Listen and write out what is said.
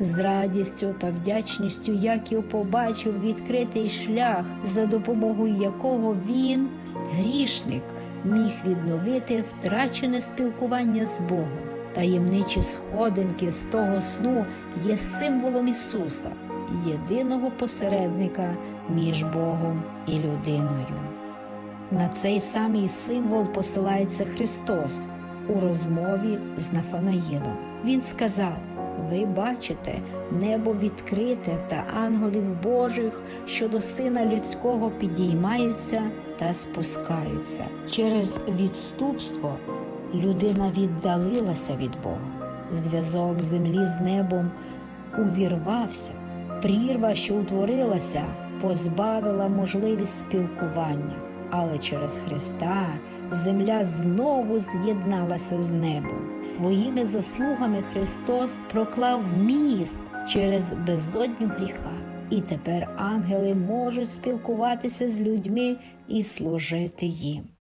З радістю та вдячністю Яків побачив відкритий шлях, за допомогою якого він, грішник, міг відновити втрачене спілкування з Богом. Таємничі сходинки з того сну є символом Ісуса, єдиного посередника між Богом і людиною. На цей самий символ посилається Христос у розмові з Нафанаїлом. Він сказав: Ви бачите небо відкрите та ангелів Божих, що до сина людського підіймаються та спускаються. Через відступство людина віддалилася від Бога. Зв'язок землі з небом увірвався. Прірва, що утворилася, позбавила можливість спілкування, але через Христа земля знову з'єдналася з небом. Своїми заслугами Христос проклав міст через безодню гріха, і тепер ангели можуть спілкуватися з людьми і служити їм.